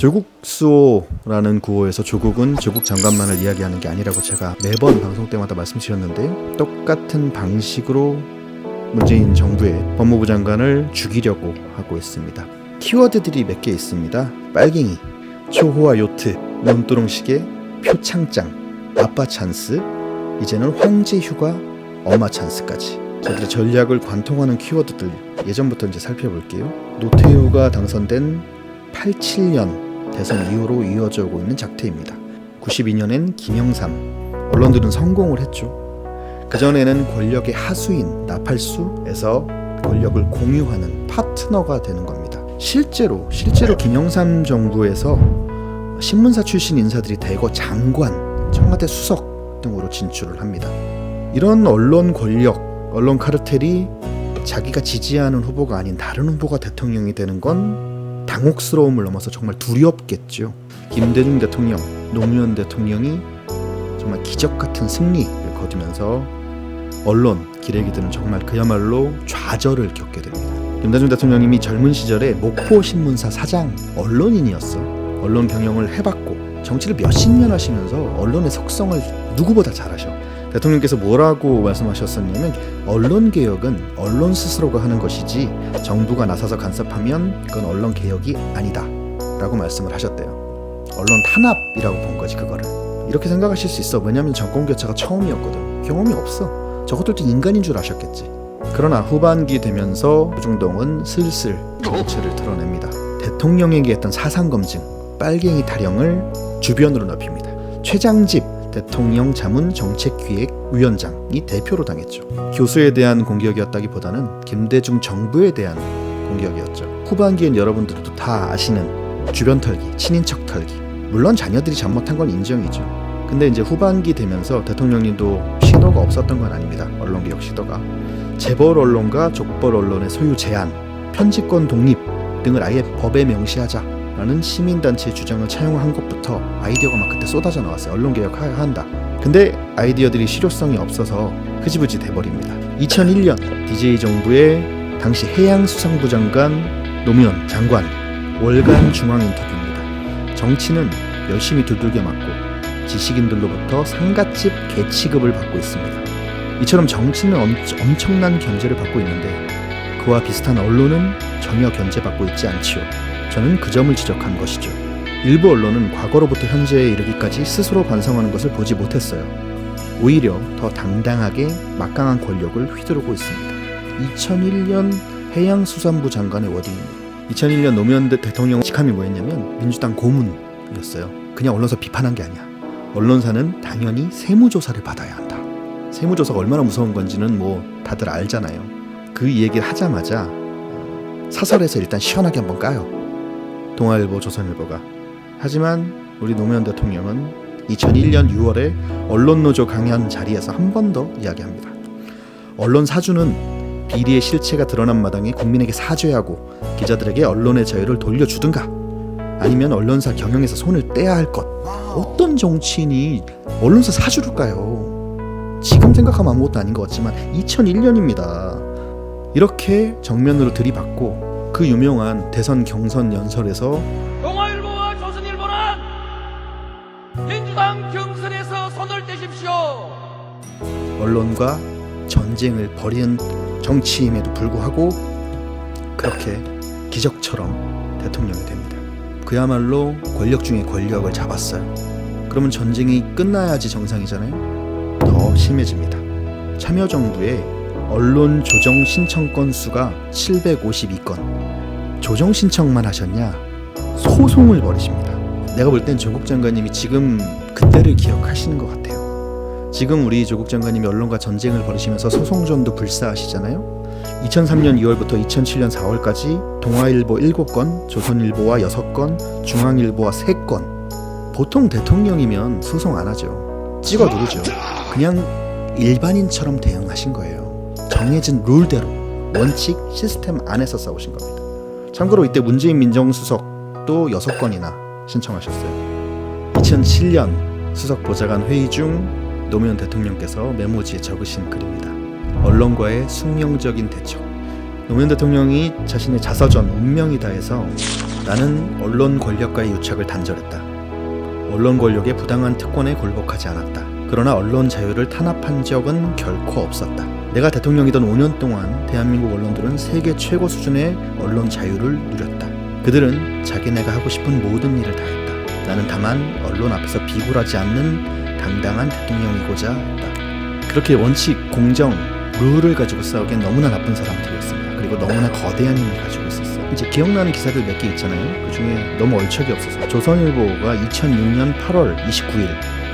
조국 수호라는 구호에서 조국은 조국 장관만을 이야기하는 게 아니라고 제가 매번 방송 때마다 말씀드렸는데요. 똑같은 방식으로 문재인 정부의 법무부 장관을 죽이려고 하고 있습니다. 키워드들이 몇 개 있습니다. 빨갱이, 초호화 요트, 논두렁 시계, 표창장, 아빠 찬스, 이제는 황제 휴가, 엄마 찬스까지. 저들의 전략을 관통하는 키워드들 예전부터 이제 살펴볼게요. 노태우가 당선된 87년 대선 이후로 이어져 오고 있는 작태입니다. 92년엔 김영삼 언론들은 성공을 했죠. 그 전에는 권력의 하수인 나팔수에서 권력을 공유하는 파트너가 되는 겁니다. 실제로 실제로 김영삼 정부에서 신문사 출신 인사들이 대거 장관, 청와대 수석 등으로 진출을 합니다. 이런 언론 권력, 언론 카르텔이 자기가 지지하는 후보가 아닌 다른 후보가 대통령이 되는 건 당혹스러움을 넘어서 정말 두렵겠죠. 김대중 대통령, 노무현 대통령이 정말 기적 같은 승리를 거두면서 언론 기레기들은 정말 그야말로 좌절을 겪게 됩니다. 김대중 대통령님이 젊은 시절에 목포 신문사 사장 언론인이었어. 언론 경영을 해봤고 정치를 몇십 년 하시면서 언론의 속성을 누구보다 잘하셔. 대통령께서 뭐라고 말씀하셨었냐면 언론 개혁은 언론 스스로가 하는 것이지 정부가 나서서 간섭하면 그건 언론 개혁이 아니다라고 말씀을 하셨대요. 언론 탄압이라고 본 거지 그거를. 이렇게 생각하실 수 있어. 왜냐하면 정권 교체가 처음이었거든. 경험이 없어. 저것들도 인간인 줄 아셨겠지. 그러나 후반기 되면서 조중동은 슬슬 정체를 드러냅니다. 대통령에게 했던 사상 검증, 빨갱이 타령을 주변으로 넓힙니다. 최장집 대통령 자문 정책기획위원장이 대표로 당했죠. 교수에 대한 공격이었다기보다는 김대중 정부에 대한 공격이었죠. 후반기엔 여러분들도 다 아시는 주변 털기, 친인척 털기. 물론 자녀들이 잘못한 건 인정이죠. 근데 이제 후반기 되면서 대통령님도 시도가 없었던 건 아닙니다. 언론개혁 시도가 재벌 언론과 족벌 언론의 소유 제한, 편집권 독립 등을 아예 법에 명시하자 라는 시민단체의 주장을 차용한 것부터 아이디어가 막 그때 쏟아져 나왔어요. 언론개혁 한다. 근데 아이디어들이 실효성이 없어서 흐지부지 돼버립니다. 2001년 DJ 정부의 당시 해양수산부 장관 노무현 장관 월간 중앙 인터뷰입니다. 정치는 열심히 두들겨 맞고 지식인들로부터 상갓집 개취급을 받고 있습니다. 이처럼 정치는 엄, 엄청난 견제를 받고 있는데 그와 비슷한 언론은 전혀 견제받고 있지 않지요. 저는 그 점을 지적한 것이죠. 일부 언론은 과거로부터 현재에 이르기까지 스스로 반성하는 것을 보지 못했어요. 오히려 더 당당하게 막강한 권력을 휘두르고 있습니다. 2001년 해양수산부 장관의 워딩입니다. 2001년 노무현 대통령 직함이 뭐였냐면 민주당 고문이었어요. 그냥 언론사 비판한 게 아니야. 언론사는 당연히 세무조사를 받아야 한다. 세무조사가 얼마나 무서운 건지는 뭐 다들 알잖아요. 그 얘기를 하자마자 사설에서 일단 시원하게 한번 까요. 동아일보, 조선일보가. 하지만 우리 노무현 대통령은 2001년 6월에 언론노조 강연 자리에서 한 번 더 이야기합니다. 언론 사주는 비리의 실체가 드러난 마당에 국민에게 사죄하고 기자들에게 언론의 자유를 돌려주든가 아니면 언론사 경영에서 손을 떼야 할 것. 어떤 정치인이 언론사 사주를까요? 지금 생각하면 아무것도 아닌 것 같지만 2001년입니다. 이렇게 정면으로 들이받고 그 유명한 대선 경선 연설에서 동아일보와 조선일보는 민주당 경선에서 손을 떼십시오. 언론과 전쟁을 벌이는 정치임에도 불구하고 그렇게 기적처럼 대통령이 됩니다. 그야말로 권력 중에 권력을 잡았어요. 그러면 전쟁이 끝나야지 정상이잖아요. 더 심해집니다. 참여정부의 언론 조정 신청 건수가 752건. 조정 신청만 하셨냐? 소송을 벌이십니다. 내가 볼 땐 조국 장관님이 지금 그때를 기억하시는 것 같아요. 지금 우리 조국 장관님이 언론과 전쟁을 벌이시면서 소송전도 불사하시잖아요. 2003년 2월부터 2007년 4월까지 동아일보 7건, 조선일보와 6건, 중앙일보와 3건. 보통 대통령이면 소송 안 하죠. 찍어 누르죠. 그냥 일반인처럼 대응하신 거예요. 정해진 룰대로 원칙 시스템 안에서 싸우신 겁니다. 참고로 이때 문재인 민정수석도 6건이나 신청하셨어요. 2007년 수석 보좌관 회의 중 노무현 대통령께서 메모지에 적으신 글입니다. 언론과의 숙명적인 대척. 노무현 대통령이 자신의 자서전 운명이다 해서 나는 언론 권력과의 유착을 단절했다. 언론 권력의 부당한 특권에 굴복하지 않았다. 그러나 언론 자유를 탄압한 적은 결코 없었다. 내가 대통령이던 5년 동안 대한민국 언론들은 세계 최고 수준의 언론 자유를 누렸다. 그들은 자기네가 하고 싶은 모든 일을 다 했다. 나는 다만 언론 앞에서 비굴하지 않는 당당한 대통령이고자 했다. 그렇게 원칙, 공정, 룰을 가지고 싸우기엔 너무나 나쁜 사람들이었습니다. 그리고 너무나 거대한 힘을 가지고 있었어요. 이제 기억나는 기사들 몇 개 있잖아요. 그 중에 너무 얼척이 없어서 조선일보가 2006년 8월 29일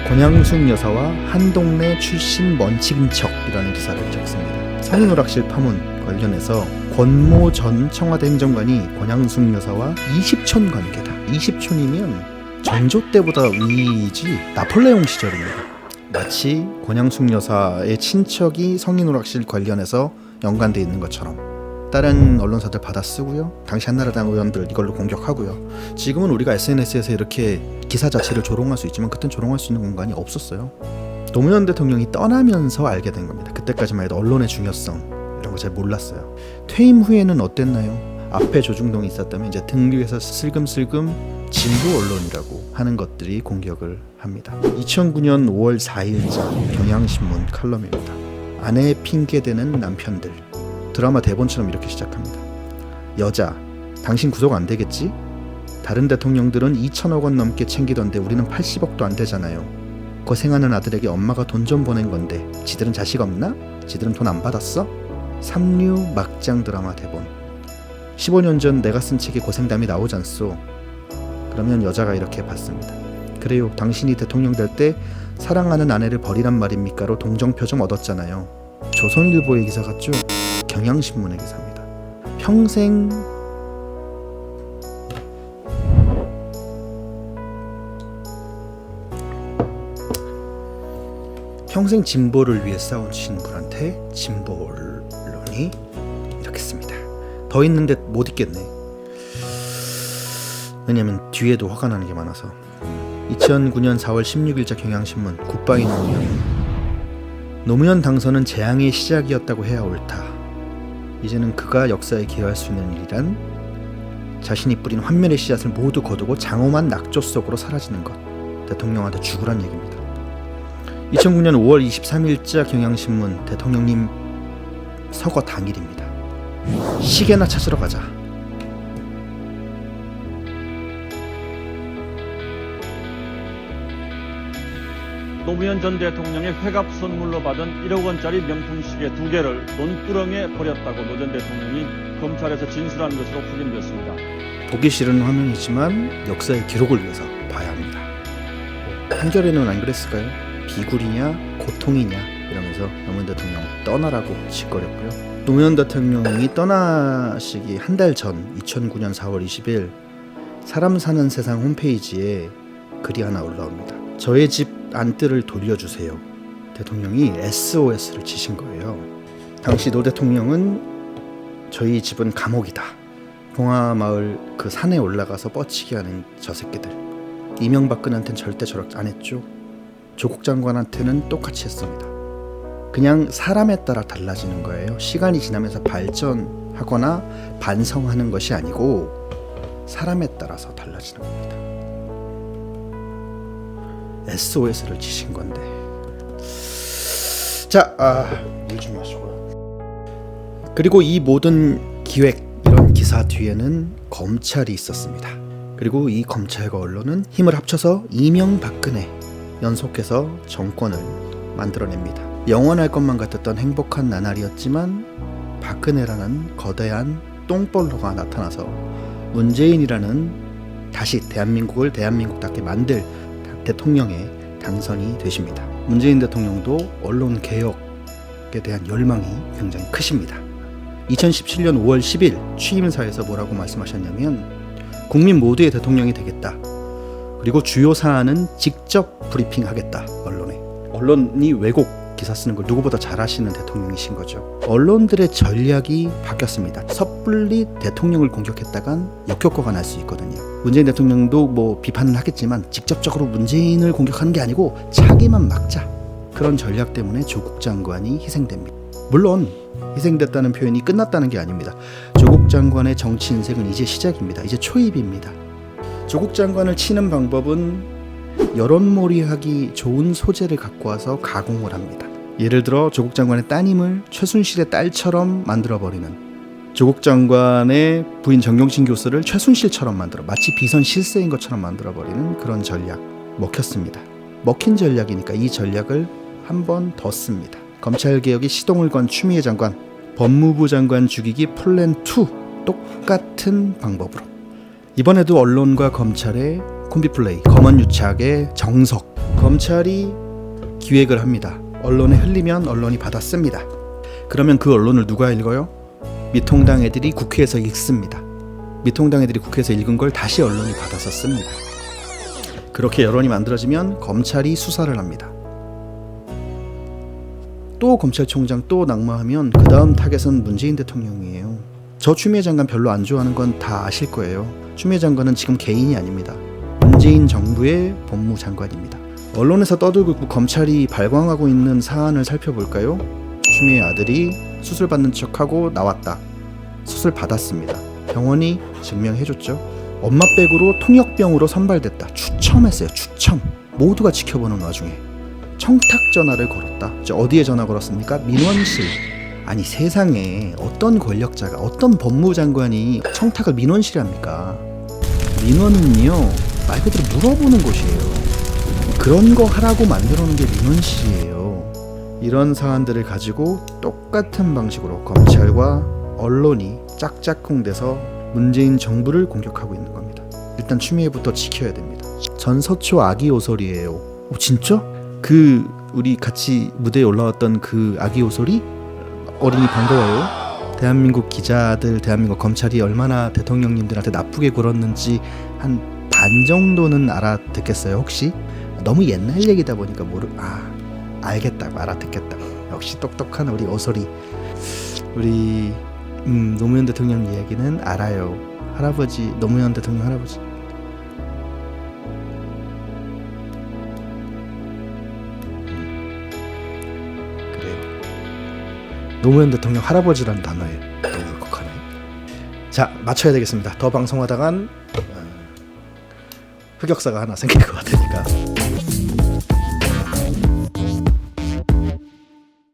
권양숙 여사와 한 동네 출신 먼치근 척이라는 기사를 적습니다. 성인오락실 파문 관련해서 권모 전 청와대 행정관이 권양숙 여사와 20촌 관계다. 20촌이면 전조 때보다 위지 나폴레옹 시절입니다. 마치 권양숙 여사의 친척이 성인오락실 관련해서 연관돼 있는 것처럼 다른 언론사들 받아 쓰고요. 당시 한나라당 의원들 이걸로 공격하고요. 지금은 우리가 SNS에서 이렇게 기사 자체를 조롱할 수 있지만 그땐 조롱할 수 있는 공간이 없었어요. 노무현 대통령이 떠나면서 알게 된 겁니다. 그때까지만 해도 언론의 중요성 이런 거 잘 몰랐어요. 퇴임 후에는 어땠나요? 앞에 조중동이 있었다면 이제 등 위에서 슬금슬금 진보 언론이라고 하는 것들이 공격을 합니다. 2009년 5월 4일자 경향신문 칼럼입니다. 아내의 핑계대는 남편들 드라마 대본처럼 이렇게 시작합니다. 여자, 당신 구속 안 되겠지? 다른 대통령들은 2천억 원 넘게 챙기던데 우리는 80억도 안 되잖아요. 고생하는 아들에게 엄마가 돈 좀 보낸 건데 지들은 자식 없나? 지들은 돈 안 받았어? 삼류 막장 드라마 대본 15년 전 내가 쓴 책에 고생담이 나오잖소 그러면 여자가 이렇게 받습니다 그래요 당신이 대통령 될 때 사랑하는 아내를 버리란 말입니까로 동정표 좀 얻었잖아요 조선일보의 기사 같죠? 경향신문의 기사입니다 평생 평생 진보를 위해 싸운 친구한테 진보 언론이 이렇게 씁니다. 더 있는데 못 읽겠네. 왜냐면 뒤에도 화가 나는 게 많아서. 2009년 4월 16일자 경향신문 굿바이 노무현 노무현 당선은 재앙의 시작이었다고 해야 옳다. 이제는 그가 역사에 기여할 수 있는 일이란 자신이 뿌린 환멸의 씨앗을 모두 거두고 장엄한 낙조 속으로 사라지는 것. 대통령한테 죽으란 얘기입니다. 2009년 5월 23일자 경향신문 대통령님 서거 당일입니다. 시계나 찾으러 가자. 노무현 전 대통령의 회갑 선물로 받은 1억 원짜리 명품 시계 두 개를 논두렁에 버렸다고 노 전 대통령이 검찰에서 진술한 것으로 확인됐습니다. 보기 싫은 화면이지만 역사의 기록을 위해서 봐야 합니다. 한결에는 안 그랬을까요? 비굴이냐 고통이냐 이러면서 노무현 대통령 떠나라고 짓거렸고요. 노무현 대통령이 떠나시기 한 달 전 2009년 4월 20일 사람 사는 세상 홈페이지에 글이 하나 올라옵니다. 저의 집 안뜰을 돌려주세요. 대통령이 SOS를 치신 거예요. 당시 노 대통령은 저희 집은 감옥이다. 봉화마을 그 산에 올라가서 뻗치기 하는 저 새끼들. 이명박근한테는 절대 저렇게 안 했죠. 조국 장관한테는 똑같이 했습니다. 그냥 사람에 따라 달라지는 거예요. 시간이 지나면서 발전하거나 반성하는 것이 아니고 사람에 따라서 달라지는 겁니다. SOS를 지신 건데. 자, 아, 물좀 마시고요. 그리고 이 모든 기획 이런 기사 뒤에는 검찰이 있었습니다. 그리고 이 검찰과 언론은 힘을 합쳐서 이명박근혜 연속해서 정권을 만들어냅니다. 영원할 것만 같았던 행복한 나날이었지만 박근혜라는 거대한 똥볼로가 나타나서 문재인이라는 다시 대한민국을 대한민국답게 만들 대통령에 당선이 되십니다. 문재인 대통령도 언론 개혁에 대한 열망이 굉장히 크십니다. 2017년 5월 10일 취임사에서 뭐라고 말씀하셨냐면 국민 모두의 대통령이 되겠다. 그리고 주요 사안은 직접 브리핑하겠다 언론에. 언론이 왜곡 기사 쓰는 걸 누구보다 잘하시는 대통령이신 거죠. 언론들의 전략이 바뀌었습니다. 섣불리 대통령을 공격했다간 역효과가 날 수 있거든요. 문재인 대통령도 뭐 비판을 하겠지만 직접적으로 문재인을 공격하는 게 아니고 차기만 막자. 그런 전략 때문에 조국 장관이 희생됩니다. 물론 희생됐다는 표현이 끝났다는 게 아닙니다. 조국 장관의 정치 인생은 이제 시작입니다. 이제 초입입니다. 조국 장관을 치는 방법은 여론몰이하기 좋은 소재를 갖고 와서 가공을 합니다. 예를 들어 조국 장관의 따님을 최순실의 딸처럼 만들어 버리는 조국 장관의 부인 정경심 교수를 최순실처럼 만들어 마치 비선 실세인 것처럼 만들어 버리는 그런 전략 먹혔습니다. 먹힌 전략이니까 이 전략을 한 번 더 씁니다. 검찰 개혁이 시동을 건 추미애 장관, 법무부 장관 죽이기 플랜 2 똑같은 방법으로 이번에도 언론과 검찰의 콤비 플레이, 검언 유착의 정석. 검찰이 기획을 합니다. 언론에 흘리면 언론이 받아 씁니다. 그러면 그 언론을 누가 읽어요? 미통당 애들이 국회에서 읽습니다. 미통당 애들이 국회에서 읽은 걸 다시 언론이 받아서 씁니다. 그렇게 여론이 만들어지면 검찰이 수사를 합니다. 또 검찰총장 또 낙마하면 그 다음 타겟은 문재인 대통령이에요. 저 추미애 장관 별로 안 좋아하는 건 다 아실 거예요. 추미애 장관은 지금 개인이 아닙니다. 문재인 정부의 법무장관입니다. 언론에서 떠들고 있고 검찰이 발광하고 있는 사안을 살펴볼까요? 추미애 아들이 수술 받는 척하고 나왔다. 수술 받았습니다. 병원이 증명해줬죠. 엄마 백으로 통역병으로 선발됐다. 추첨했어요. 추첨. 모두가 지켜보는 와중에 청탁 전화를 걸었다. 저 어디에 전화 걸었습니까? 민원실. 아니 세상에 어떤 권력자가 어떤 법무장관이 청탁을 민원실에 합니까? 민원은요 말 그대로 물어보는 곳이에요. 그런 거 하라고 만들어 놓은 게 민원실이에요. 이런 사안들을 가지고 똑같은 방식으로 검찰과 언론이 짝짝꿍돼서 문재인 정부를 공격하고 있는 겁니다. 일단 추미애부터 지켜야 됩니다. 전 서초 아기 오솔이에요. 오, 진짜? 그 우리 같이 무대에 올라왔던 그 아기 오솔이 어린이 반가워요. 대한민국 기자들, 대한민국 검찰이 얼마나 대통령님들한테 나쁘게 굴었는지 한 반 정도는 알아듣겠어요. 혹시 너무 옛날 얘기다 보니까 모르 아 알겠다고 알아듣겠다고 역시 똑똑한 우리 오솔이 우리 음, 노무현 대통령 이야기는 알아요. 할아버지 노무현 대통령 할아버지 그래요. 노무현 대통령 할아버지라는 단어에 너무 울컥하네. 자 맞춰야 되겠습니다. 더 방송하다간 어, 흑역사가 하나 생길 것 같으니까